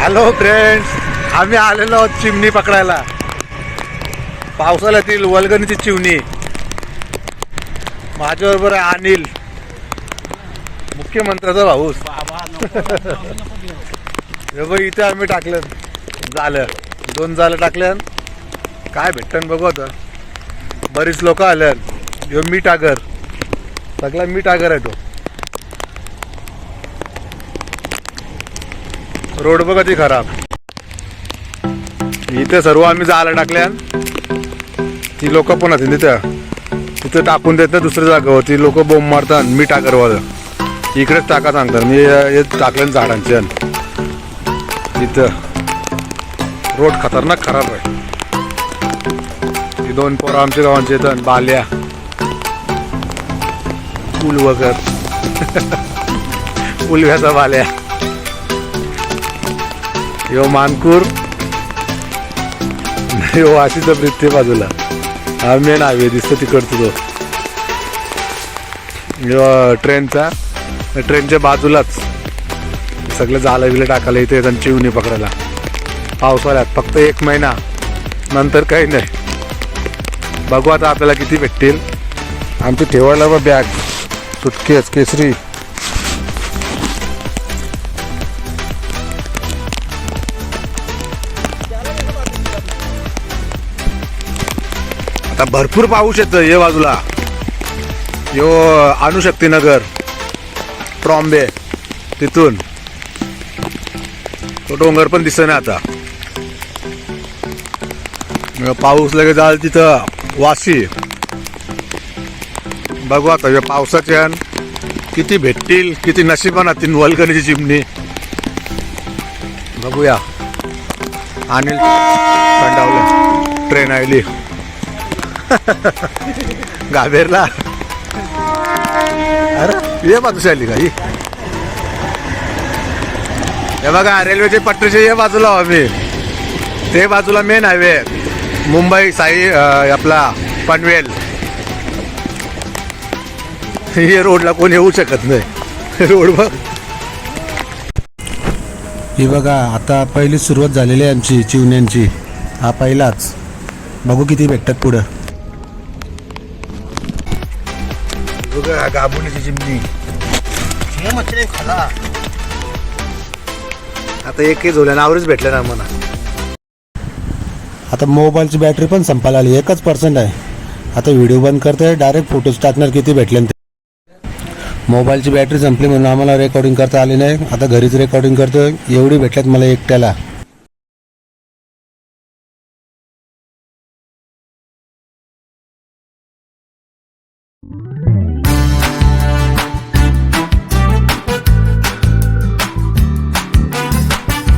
Hello friends आम्ही आलेलो आहोत चिमणी पकडायला. पावसाळ्यातील वलगणीची चिमणी माझ्याबरोबर आहे अनिल मुख्यमंत्र्याचा भाऊस हे बघ इथे आम्ही टाकलं. झालं. दोन झालं टाकल्यान. काय भेटतं बघू आता. बरीच लोक आल्यात. ह्यो मीठ आगर. सगळा मीठ आगर आहे तो. रोड बघा ती खराब. इथे सर्व आम्ही जायला टाकल्या. ती लोक पण होती तिथं. तिथं टाकून देत ना दुसऱ्या जागेवर. ती लोक बोंब मारतात मी टाकरवालं इकडेच टाका सांगतात. मी हे टाकलं झाडांचे. इथं रोड खतरनाक खराब आहे. दोन पोरं आमच्या गावांचे येतात बाल्या. पूल वगैरे. उलव्याचा बाल्या. यो मानकूर. यो वाशीचा प्रित्य बाजूला. हा मेन हायवे दिसतो तिकडतो तो. ट्रेनचा. ट्रेनच्या बाजूलाच. सगळं जालं बिलं टाकायला इथे येतात चिवणी पकडायला. पावसाळ्यात फक्त एक महिना. नंतर काही नाही. बघू आता आपल्याला किती भेटतील. आमची ठेवायला बा बॅग सुटकेस केसरी. आता भरपूर पाऊस येतं ये बाजूला. यो आणू नगर. ट्रॉम्बे तिथून. तो डोंगर पण दिसत नाही आता. पाऊस लगेच जाल तिथं. वाशी. बघू आता पावसाचे पावसाच्या किती भेटतील किती नशिबाना तीन वलकणीची चिमणी. बघूया. अनिल कंडावलं ट्रेन आली गाभेरला अरे ये बाजूशी आली का ही? हे बघा रेल्वेच्या पट्टीचे ये बाजूला आम्ही. ते बाजूला मेन हायवे मुंबई साई आपला पनवेल. हे रोडला कोण येऊ शकत नाही. रोड बघ. ही बघा आता पहिली सुरुवात झालेली आहे आमची चिवण्यांची. हा पहिलाच. बघू किती भेटतात पुढं. बघा गाबुनीची चिमणी. खाला. आता एकही झोल्या नावरच भेटलं ना मला आता मोबाईलची बॅटरी पण संपायला आली. एकच पर्सेंट आहे. आता व्हिडिओ बंद करते डायरेक्ट फोटोज टाकणार किती भेटले ते. मोबाईलची बॅटरी संपली म्हणून आम्हाला रेकॉर्डिंग करता आली नाही. आता घरीच रेकॉर्डिंग करतो एवढी भेटल्यात मला एकट्याला.